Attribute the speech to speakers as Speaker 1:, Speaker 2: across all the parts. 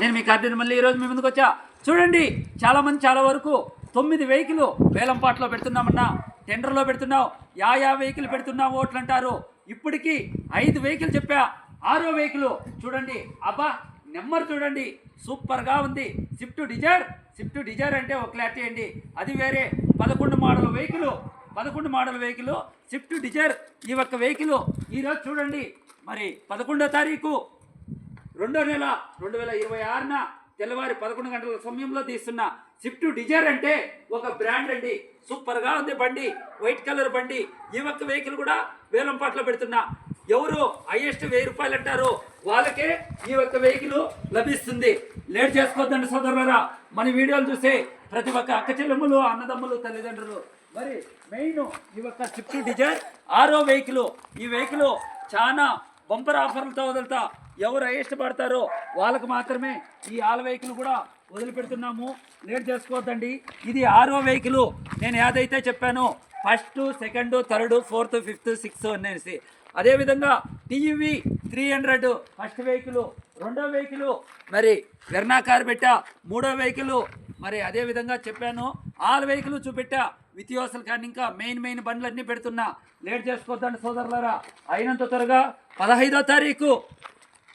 Speaker 1: నేను మీ కార్తీని మళ్ళీ ఈరోజు మీ ముందుకు వచ్చా. చూడండి చాలామంది చాలా వరకు తొమ్మిది వెహికల్ వేలంపాట్లో పెడుతున్నామన్నా టెండర్లో పెడుతున్నావు యా యా వెహికల్ పెడుతున్నావు ఓట్లు అంటారు. ఇప్పటికీ ఐదు వెహికల్ చెప్పా ఆరో వెహికల్. చూడండి అబ్బా నెంబర్ చూడండి సూపర్గా ఉంది. స్విఫ్ట్ డిజైర్ స్విఫ్ట్ డిజైర్ అంటే ఒక క్లారిటీ అండి అది వేరే పదకొండు మోడల్ వెహికల్ పదకొండు మోడల్ వెహికల్ స్విఫ్ట్ డిజైర్ ఈ ఒక్క వెహికల్. ఈరోజు చూడండి మరి పదకొండో తారీఖు రెండో నెల రెండు వేల ఇరవై ఆరున తెల్లవారి పదకొండు గంటల సమయంలో తీస్తున్న స్విఫ్ట్ డిజైర్ అంటే ఒక బ్రాండ్ అండి. సూపర్గా ఉంది బండి. వైట్ కలర్ బండి. ఈ ఒక్క వెహికల్ కూడా వేలం పాటలో పెడుతున్నా. ఎవరు హైయెస్ట్ వెయ్యి రూపాయలు అంటారో వాళ్ళకే ఈ ఒక్క వెహికల్ లభిస్తుంది. లేట్ చేసుకోవద్దండి సోదరులరా. మన వీడియోలు చూసే ప్రతి ఒక్క అక్క చెల్లెమ్మలు అన్నదమ్ములు తల్లిదండ్రులు. మరి మెయిన్ ఈ ఒక్క స్విఫ్ట్ డిజైర్ ఆరో వెహికల్. ఈ వెహికల్ చాలా బంపర్ ఆఫర్లతో వదులుతా. ఎవరు ఇష్టపడతారో వాళ్ళకు మాత్రమే ఈ ఆల్ వెహికల్ కూడా వదిలిపెడుతున్నాము. లేట్ చేసుకోవద్దండి. ఇది ఆరో వెహికల్ నేను ఏదైతే చెప్పానో first second third fourth fifth sixth అనేసి. అదేవిధంగా TV three hundred first vehicle రెండో వెహికల్ మరి వెర్నాకార్ పెట్టా మూడో వెహికల్ మరి అదే విధంగా చెప్పాను ఆల్ వెహికల్ చూపెట్టా. విత్యోసలు కానీ ఇంకా మెయిన్ మెయిన్ బండ్లు అన్నీ పెడుతున్నా. లేట్ చేసుకోవద్దండి సోదరులారా. అయినంత త్వరగా పదహైదో తారీఖు.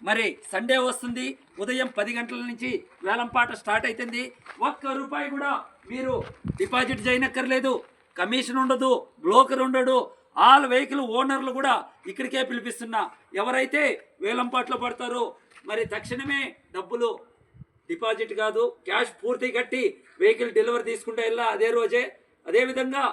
Speaker 1: మరి సండే వస్తుంది ఉదయం పది గంటల నుంచి వేలంపాట స్టార్ట్ అవుతుంది ఒక్క రూపాయి కూడా మీరు డిపాజిట్ చేయనక్కర్లేదు. కమిషన్ ఉండదు బ్లోకర్ ఉండడు. ఆల్ వెహికల్ ఓనర్లు కూడా ఇక్కడికే పిలిపిస్తున్నా. ఎవరైతే వేలంపాట్లో పడతారో మరి తక్షణమే డబ్బులు డిపాజిట్ కాదు క్యాష్ పూర్తి కట్టి వెహికల్ డెలివరీ తీసుకుంటే వెళ్ళా అదే రోజే. అదేవిధంగా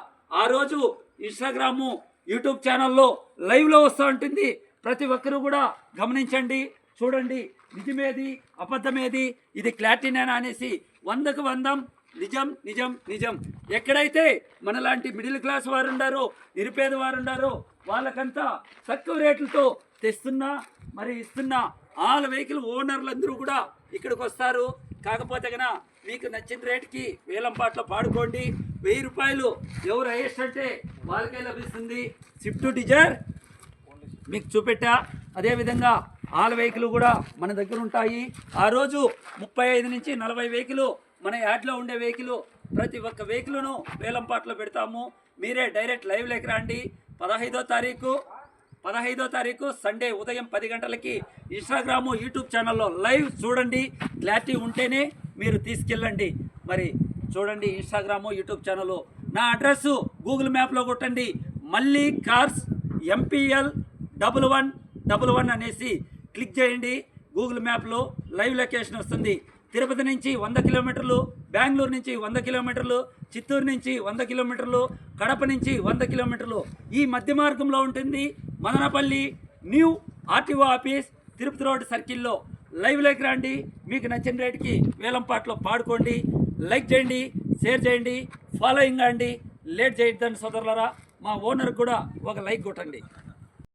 Speaker 1: ఆ రోజు ఇన్స్టాగ్రాము యూట్యూబ్ ఛానల్లో లైవ్లో వస్తూ ఉంటుంది. ప్రతి ఒక్కరూ కూడా గమనించండి. చూడండి నిజమేది అబద్ధమేది ఇది క్లారిటీనేనా అనేసి వందకు వందం నిజం నిజం నిజం. ఎక్కడైతే మనలాంటి మిడిల్ క్లాస్ వారు ఉండారో నిరుపేద వారు ఉండారో వాళ్ళకంతా తక్కువ రేట్లతో తెస్తున్నా మరి ఇస్తున్నా ఆల్ వెహికల్ ఓనర్లందరూ కూడా ఇక్కడికి వస్తారు కాకపోతే కనుక మీకు నచ్చిన రేటుకి వేలం పాటలు పాడుకోండి. వెయ్యి రూపాయలు ఎవరు హైయెస్ట్ అంటే వాళ్ళకే లభిస్తుంది. స్విఫ్ట్ డిజైర్ మీకు చూపెట్టా. అదేవిధంగా ఆల్ వెహికల్ కూడా మన దగ్గర ఉంటాయి. ఆ రోజు ముప్పై ఐదు నుంచి నలభై వెహికల్ మన యాడ్లో ఉండే వెహికల్ ప్రతి ఒక్క వెహికల్ను వేలంపాట్లో పెడతాము. మీరే డైరెక్ట్ లైవ్ లేక రండి. పదహైదో తారీఖు పదహైదో తారీఖు సండే ఉదయం పది గంటలకి ఇన్స్టాగ్రాము యూట్యూబ్ ఛానల్లో లైవ్ చూడండి. క్లారిటీ ఉంటేనే మీరు తీసుకెళ్ళండి. మరి చూడండి ఇన్స్టాగ్రాము యూట్యూబ్ ఛానల్. నా అడ్రస్ గూగుల్ మ్యాప్లో కొట్టండి. మళ్ళీ cars MPL double one double one అనేసి క్లిక్ చేయండి. గూగుల్ మ్యాప్లో లైవ్ లొకేషన్ వస్తుంది. తిరుపతి నుంచి వంద కిలోమీటర్లు బెంగళూరు నుంచి వంద కిలోమీటర్లు చిత్తూరు నుంచి వంద కిలోమీటర్లు కడప నుంచి వంద కిలోమీటర్లు ఈ మధ్య మార్గంలో ఉంటుంది Madanapalle new RTO office Tirupati road సర్కిల్లో. లైవ్ లైక్ రండి. మీకు నచ్చిన రేటుకి వేలంపాట్లో పాడుకోండి. లైక్ చేయండి షేర్ చేయండి ఫాలోయింగ్ అండి. లేట్ చేయొద్దండి సోదరులరా. మా ఓనర్ కూడా ఒక లైక్ కొట్టండి.